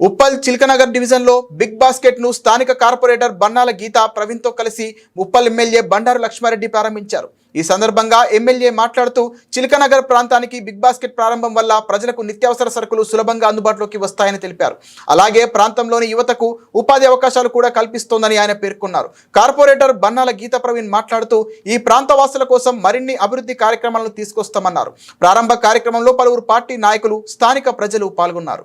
ఉప్పల్ చిల్కనగర్ డివిజన్లో బిగ్ బాస్కెట్ను స్థానిక కార్పొరేటర్ బన్నాల గీత ప్రవీణ్తో కలిసి ఉప్పల్ ఎమ్మెల్యే బండారు లక్ష్మారెడ్డి ప్రారంభించారు. ఈ సందర్భంగా ఎమ్మెల్యే మాట్లాడుతూ చిలకనగర్ ప్రాంతానికి బిగ్ బాస్కెట్ ప్రారంభం వల్ల ప్రజలకు నిత్యావసర సరుకులు సులభంగా అందుబాటులోకి వస్తాయని తెలిపారు. అలాగే ప్రాంతంలోని యువతకు ఉపాధి అవకాశాలు కూడా కల్పిస్తోందని ఆయన పేర్కొన్నారు. కార్పొరేటర్ బన్నాల గీత ప్రవీణ్ మాట్లాడుతూ ఈ ప్రాంత వాసుల కోసం మరిన్ని అభివృద్ధి కార్యక్రమాలను తీసుకొస్తామన్నారు. ప్రారంభ కార్యక్రమంలో పలువురు పార్టీ నాయకులు స్థానిక ప్రజలు పాల్గొన్నారు.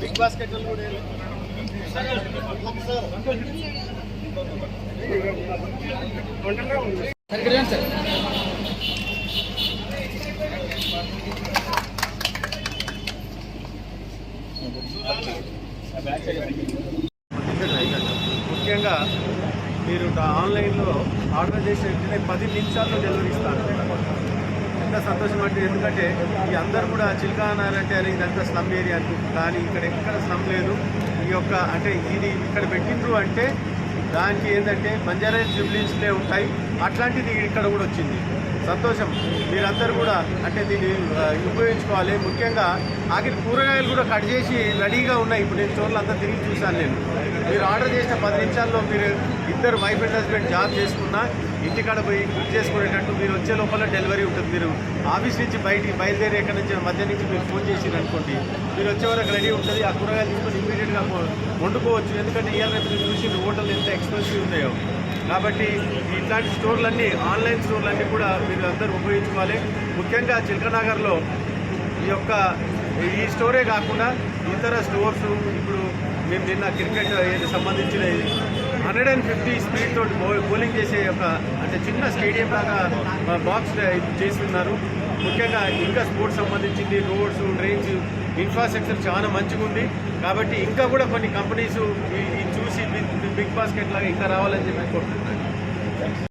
బిగ్ బాస్కెట్ ముఖ్యంగా మీరు ఆన్లైన్లో ఆర్డర్ చేసి వెంటనే పది నిమిషాల్లో డెలివరీ ఇస్తాను ఎంత సంతోషం అంటే ఎందుకంటే ఈ అందరు కూడా చిల్కా అనాలంటే అరే ఇదంతా స్లమ్ ఏరియా అనుకుంటుంది కానీ ఇక్కడ ఎక్కడ స్లమ్ లేదు. ఈ యొక్క అంటే ఇది ఇక్కడ పెట్టిండ్రు అంటే దానికి ఏంటంటే బంజారా జుబ్లీస్లే ఉంటాయి. అట్లాంటిది ఇక్కడ కూడా వచ్చింది. సంతోషం. మీరందరూ కూడా అంటే దీన్ని ఉపయోగించుకోవాలి. ముఖ్యంగా ఆఖరి కూరగాయలు కూడా కట్ చేసి రెడీగా ఉన్నాయి. ఇప్పుడు నేను చోట్ల అంతా తిరిగి చూశాను నేను. మీరు ఆర్డర్ చేసిన పది నిమిషాల్లో మీరు ఇద్దరు వైఫ్ అండ్ హస్బెండ్ జాబ్ చేసుకున్నా ఇంటికాడ పోయి కుక్ చేసుకునేటట్టు మీరు వచ్చే లోపల డెలివరీ ఉంటుంది. మీరు ఆఫీస్ నుంచి బయటికి బయలుదేరి ఎక్కడి నుంచి మధ్య నుంచి మీరు ఫోన్ చేసి అనుకోండి. మీరు వచ్చే వరకు రెడీ ఉంటుంది. ఆ కూరగాయలు తీసుకొని ఇమీడియట్గా వండుకోవచ్చు. ఎందుకంటే ఇవాళ రేపు చూసి హోటల్ ఎంత ఎక్స్పెన్సివ్ ఉన్నాయో. కాబట్టి ఇట్లాంటి స్టోర్లన్నీ ఆన్లైన్ స్టోర్లన్నీ కూడా మీరు అందరూ ఉపయోగించుకోవాలి. ముఖ్యంగా చిల్కనగర్లో ఈ యొక్క ఈ స్టోరే కాకుండా ఇతర స్టోర్స్ ఇప్పుడు మేము నిన్న క్రికెట్ సంబంధించిన హండ్రెడ్ అండ్ ఫిఫ్టీ స్పీడ్ తోటి బౌలింగ్ చేసే ఒక అంటే చిన్న స్టేడియం లాగా బాక్స్ చేస్తున్నారు ముఖ్యంగా ఇంకా స్పోర్ట్స్ సంబంధించింది రోడ్స్ డ్రైన్స్ ఇన్ఫ్రాస్ట్రక్చర్ చాలా మంచిగా ఉంది కాబట్టి ఇంకా కూడా కొన్ని కంపెనీస్ చూసి బిగ్ బాస్కెట్ లాగా ఇంకా రావాలని చెప్పి కోరుకుంటున్నాను